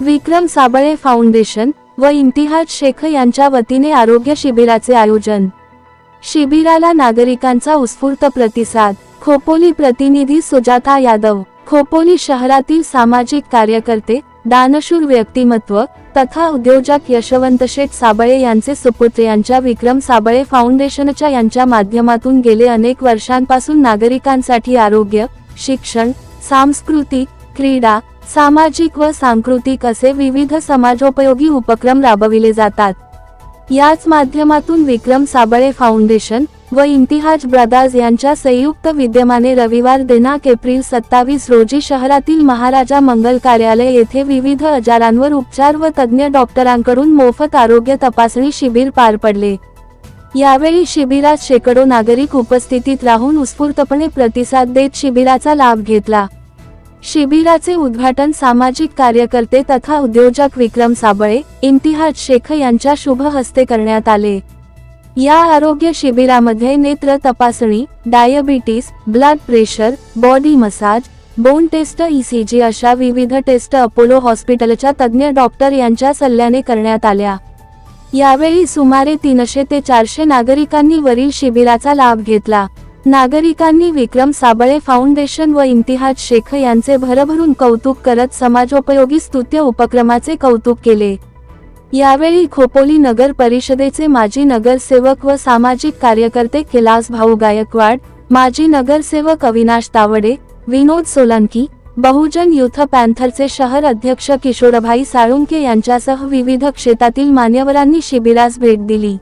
विक्रम Sable foundation व इम्तिहाज शेख यांच्या वतीने आरोग्य शिबिराचे आयोजन. शिबिराला नागरिकांचा उत्स्फूर्त प्रतिसाद. खोपोली प्रतिनिधी सुजाता यादव. खोपोली शहरातील सामाजिक कार्यकर्ते दानशूर व्यक्तिमत्व तथा उद्योजक यशवंत शेठ साबळे यांचे सुपुत्र यांच्या विक्रम साबळे फाउंडेशनच्या यांच्या माध्यमातून गेले अनेक वर्षांपासून नागरिकांसाठी आरोग्य शिक्षण सांस्कृतिक क्रीडा सामाजिक व सांस्कृतिक असे विविध समाजोपयोगी उपक्रम राबविले जातात. याच माध्यमातून विक्रम साबळे फाउंडेशन व इम्तिहाज ब्रदर्स यांच्या संयुक्त विद्यमाने रविवार दिनांक एप्रिल सत्तावीस रोजी शहरातील महाराजा मंगल कार्यालय येथे विविध आजारांवर उपचार व तज्ज्ञ डॉक्टरांकडून मोफत आरोग्य तपासणी शिबिर पार पडले. यावेळी शिबिरात शेकडो नागरिक उपस्थितीत राहून उत्स्फूर्तपणे प्रतिसाद देत शिबिराचा लाभ घेतला. शिबिराचे उद्घाटन सामाजिक कार्यकर्ते तथा उद्योजक विक्रम साबळे इम्तिहाज शेख यांच्या शुभ हस्ते करण्यात आले. या आरोग्य शिबिरामध्ये नेत्र तपासणी diabetes blood pressure body massage bone test ECG अशा विविध टेस्ट अपोलो हॉस्पिटलच्या तज्ज्ञ डॉक्टर यांच्या सल्ल्याने करण्यात आल्या. यावेळी सुमारे तीनशे ते चारशे नागरिकांनी वरील शिबिराचा लाभ घेतला. नागरिकांनी विक्रम साबळे फाउंडेशन व इम्तिहाज शेख यांचे भरभरून कौतुक करत समाजोपयोगी स्तुत्य उपक्रमाचे कौतुक केले. यावेळी खोपोली नगर परिषदेचे माजी नगरसेवक व सामाजिक कार्यकर्ते कैलास भाऊ गायकवाड माजी नगरसेवक अविनाश तावडे विनोद सोलंकी बहुजन युथ पॅन्थरचे शहर अध्यक्ष किशोरभाई साळुंके यांच्यासह विविध क्षेत्रातील मान्यवरांनी शिबिरास भेट दिली.